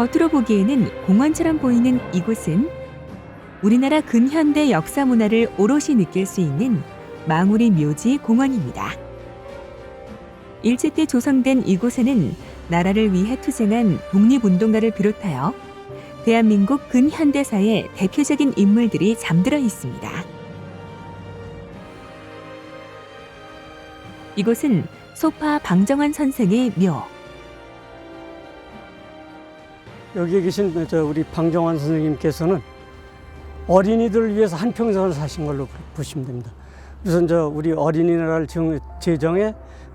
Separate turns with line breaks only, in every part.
겉으로 보기에는 공원처럼 보이는 이곳은 우리나라 근현대 역사 문화를 오롯이 느낄 수 있는 망우리 묘지 공원입니다. 일제 때 조성된 이곳에는 나라를 위해 투쟁한 독립운동가를 비롯하여 대한민국 근현대사의 대표적인 인물들이 잠들어 있습니다. 이곳은 소파 방정환 선생의 묘.
여기 계신 저 우리 방정환 선생님께서는 어린이들을 위해서 한 평생을 사신 걸로 보시면 됩니다. 우선 저 우리 어린이날 정- 제정에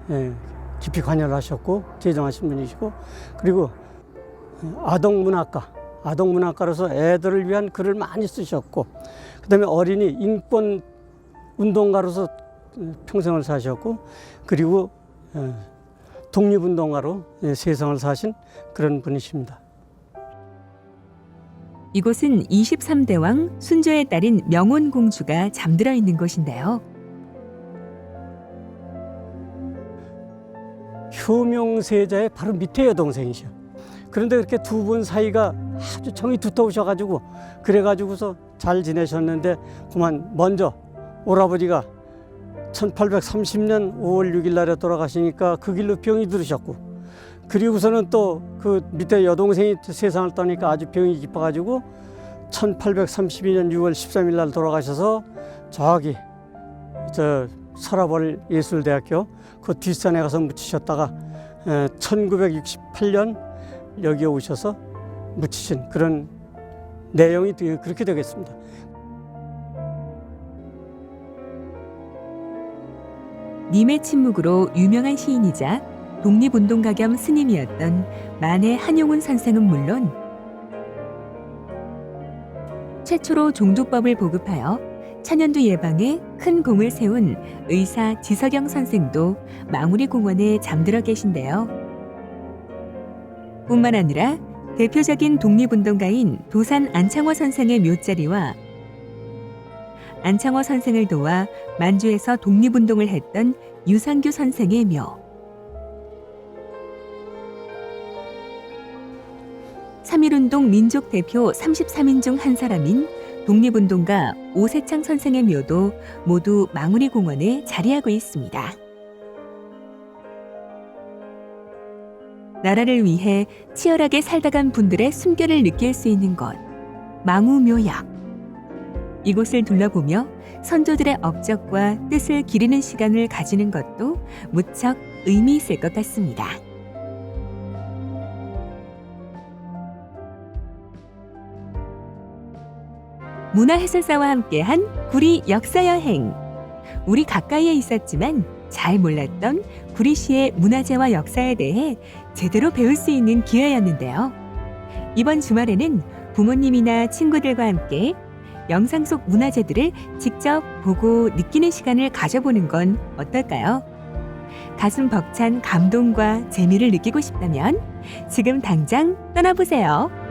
예, 깊이 관여를 하셨고 제정하신 분이시고 그리고 아동 문학가 아동 문학가로서 애들을 위한 글을 많이 쓰셨고 그다음에 어린이 인권 운동가로서 평생을 사셨고 그리고 예, 독립운동가로 예, 세상을 사신 그런 분이십니다.
이곳은 23대 왕 순조의 딸인 명온 공주가 잠들어 있는 곳인데요.
효명세자의 바로 밑에 여동생이셔. 그런데 그렇게 두 분 사이가 아주 정이 두터우셔가지고 그래가지고서 잘 지내셨는데 그만 먼저 오라버지가 1830년 5월 6일 날에 돌아가시니까 그 길로 병이 들으셨고 그리고서는 또 그 밑에 여동생이 세상을 떠니까 아주 병이 깊어가지고 1832년 6월 13일 날 돌아가셔서 저기 저 서라벌 예술대학교 그 뒷산에 가서 묻히셨다가 1968년 여기에 오셔서 묻히신 그런 내용이 되- 그렇게 되겠습니다.
님의 침묵으로 유명한 시인이자 독립운동가 겸 스님이었던 만해 한용운 선생은 물론 최초로 종두법을 보급하여 천연두 예방에 큰 공을 세운 의사 지석영 선생도 망우리 공원에 잠들어 계신데요. 뿐만 아니라 대표적인 독립운동가인 도산 안창호 선생의 묘자리와 안창호 선생을 도와 만주에서 독립운동을 했던 유상규 선생의 묘. 3.1운동 민족 대표 33인 중 한 사람인 독립운동가 오세창 선생의 묘도 모두 망우리 공원에 자리하고 있습니다. 나라를 위해 치열하게 살다 간 분들의 숨결을 느낄 수 있는 곳, 망우묘역. 이곳을 둘러보며 선조들의 업적과 뜻을 기리는 시간을 가지는 것도 무척 의미 있을 것 같습니다. 문화해설사와 함께한 구리 역사여행. 우리 가까이에 있었지만 잘 몰랐던 구리시의 문화재와 역사에 대해 제대로 배울 수 있는 기회였는데요. 이번 주말에는 부모님이나 친구들과 함께 영상 속 문화재들을 직접 보고 느끼는 시간을 가져보는 건 어떨까요? 가슴 벅찬 감동과 재미를 느끼고 싶다면 지금 당장 떠나보세요.